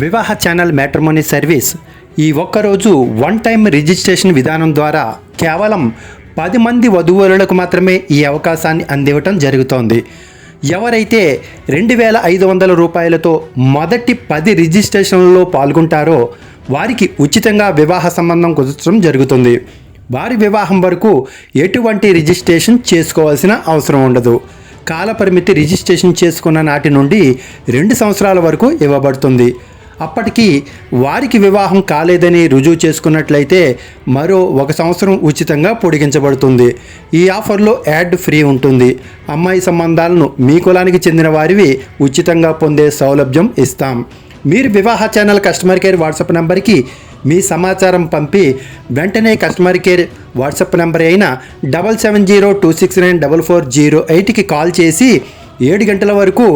వివాహ channel matrimony service ఈ ఒక్కరోజు వన్ టైం రిజిస్ట్రేషన్ విధానం ద్వారా కేవలం పది మంది వధువులకు మాత్రమే ఈ అవకాశాన్ని అందివ్వటం జరుగుతోంది. ఎవరైతే రెండు వేల ఐదు వందల రూపాయలతో మొదటి పది రిజిస్ట్రేషన్లలో పాల్గొంటారో వారికి ఉచితంగా వివాహ సంబంధం కుదర్చడం జరుగుతుంది. వారి వివాహం వరకు ఎటువంటి రిజిస్ట్రేషన్ చేసుకోవాల్సిన అవసరం ఉండదు. కాలపరిమితి రిజిస్ట్రేషన్ చేసుకున్న నాటి నుండి రెండు సంవత్సరాల వరకు ఇవ్వబడుతుంది. అప్పటికి వారికి వివాహం కాలేదని రుజువు చేసుకున్నట్లయితే మరో ఒక సంవత్సరం ఉచితంగా పొడిగించబడుతుంది. ఈ ఆఫర్లో యాడ్ ఫ్రీ ఉంటుంది. అమ్మాయి సంబంధాలను మీ కులానికి చెందిన వారివి ఉచితంగా పొందే సౌలభ్యం ఇస్తాం. మీరు వివాహ ఛానల్ కస్టమర్ కేర్ వాట్సాప్ నెంబర్కి మీ సమాచారం పంపి వెంటనే కస్టమర్ కేర్ వాట్సాప్ నెంబర్ అయిన double seven zero two six nine double four zero ఎయిట్కి కాల్ చేసి ఏడు గంటల వరకు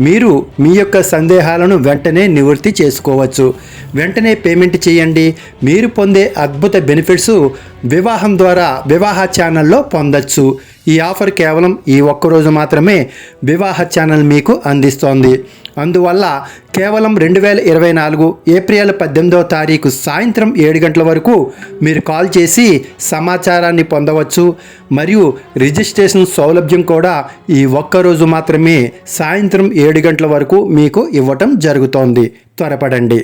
మీరు మీ యొక్క సందేహాలను వెంటనే నివృత్తి చేసుకోవచ్చు. వెంటనే పేమెంట్ చేయండి. మీరు పొందే అద్భుత బెనిఫిట్స్ వివాహం ద్వారా వివాహ ఛానల్లో పొందొచ్చు. ఈ ఆఫర్ కేవలం ఈ ఒక్కరోజు మాత్రమే వివాహ ఛానల్ మీకు అందిస్తోంది. అందువల్ల కేవలం రెండు వేల ఇరవై నాలుగు ఏప్రిల్ పద్దెనిమిదవ తారీఖు సాయంత్రం ఏడు గంటల వరకు మీరు కాల్ చేసి సమాచారాన్ని పొందవచ్చు మరియు రిజిస్ట్రేషన్ సౌలభ్యం కూడా ఈ ఒక్కరోజు మాత్రమే సాయంత్రం ఏడు గంటల వరకు మీకు ఇవ్వటం జరుగుతోంది. త్వరపడండి.